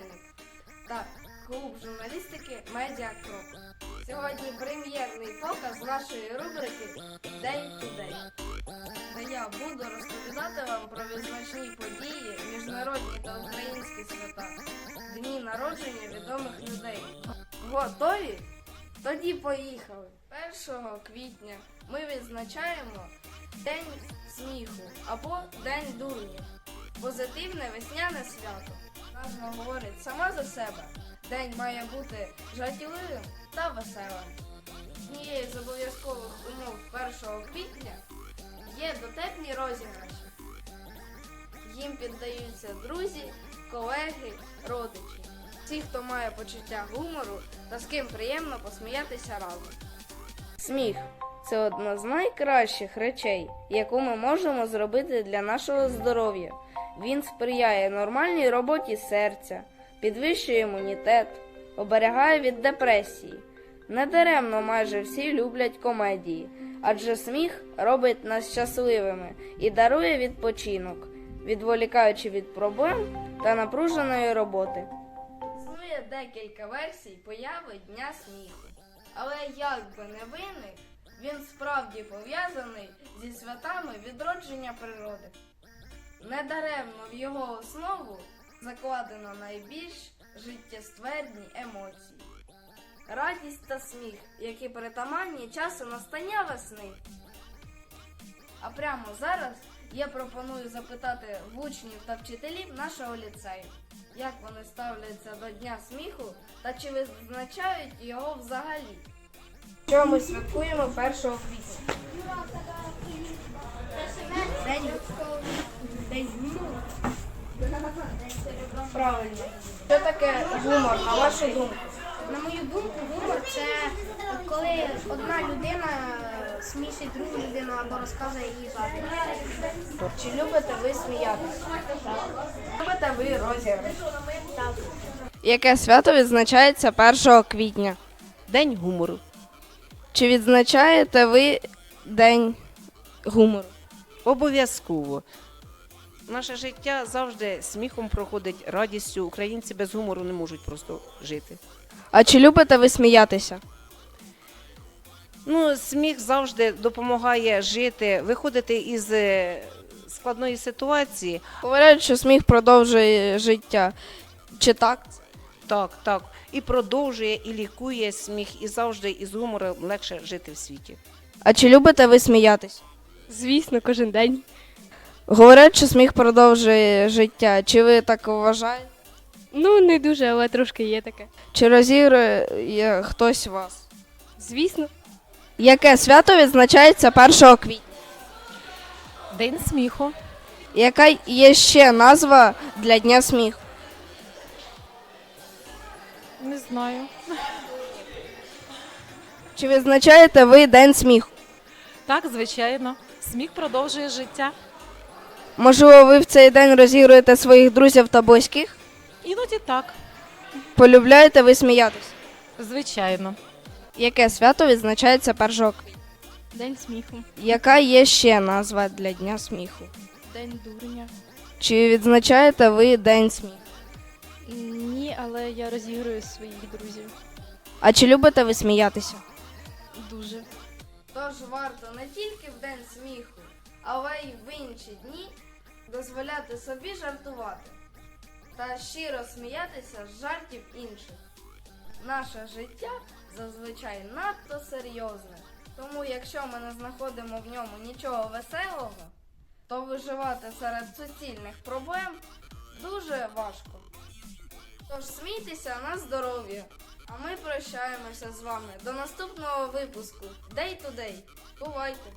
Синельник та клуб журналістики Медіа Крок. Сьогодні прем'єрний показ нашої рубрики Day to Day, де я буду розповідати вам про визначні події, міжнародні та українські свята, дні народження відомих людей. Готові? Тоді поїхали. 1 квітня ми відзначаємо День сміху або День дурнів. Позитивне весняне свято. Назва говорить сама за себе. День має бути жартівливим та веселим. Однією з обов'язкових умов 1 квітня є дотепні розіграші. Їм піддаються друзі, колеги, родичі. Ті, хто має почуття гумору та з ким приємно посміятися разом. Сміх це одна з найкращих речей, яку ми можемо зробити для нашого здоров'я. Він сприяє нормальній роботі серця, підвищує імунітет, оберігає від депресії. Недаремно майже всі люблять комедії, адже сміх робить нас щасливими і дарує відпочинок, відволікаючи від проблем та напруженої роботи. Існує декілька версій появи Дня сміху. Але як би не виник, він справді пов'язаний зі святами відродження природи. Недаремно в його основу закладено найбільш життєстверні емоції. Радість та сміх, які притаманні часу настання весни. А прямо зараз я пропоную запитати в учнів та вчителів нашого ліцею, як вони ставляться до Дня сміху та чи визначають його взагалі. Що ми святкуємо 1 квітня? День, День. Правильно. Що таке гумор, на вашу думку? На мою думку, гумор це коли одна людина смішить другу людину або розказує її жарти. Чи любите ви сміятися? Любите ви розіграш? Так. Яке свято відзначається 1 квітня? День гумору. Чи відзначаєте ви День гумору? Обов'язково. Наше життя завжди сміхом проходить радістю. Українці без гумору не можуть просто жити. А чи любите ви сміятися? Ну, сміх завжди допомагає жити, виходити із е, складної ситуації. Говорять, що сміх продовжує життя. Чи так? Так, так. І продовжує, і лікує сміх, і завжди із гумором легше жити в світі. А чи любите ви сміятися? Звісно, кожен день. Говорять, що сміх продовжує життя. Чи ви так вважаєте? Ну, не дуже, але трошки є таке. Чи розігрує хтось вас? Звісно, Яке свято відзначається 1 квітня? День сміху. Яка є ще назва для Дня сміху? Знаю. Чи відзначаєте ви День сміху? Так, звичайно. Сміх продовжує життя. Можливо, ви в цей день розігруєте своїх друзів та близьких? Іноді так. Полюбляєте ви сміятися? Звичайно. Яке свято відзначається 1 квітня? день сміху, Яка є ще назва для Дня сміху? день дурня. Чи відзначаєте ви День сміху? Ні, але я розігрую своїх друзів. А чи любите ви сміятися? Дуже. Тож варто не тільки в день сміху, але й в інші дні дозволяти собі жартувати та щиро сміятися з жартів інших. Наше життя зазвичай надто серйозне, тому якщо ми не знаходимо в ньому нічого веселого, то виживати серед суцільних проблем дуже важко. Тож смійтеся на здоров'я. А ми прощаємося з вами до наступного випуску Day to Day. Бувайте!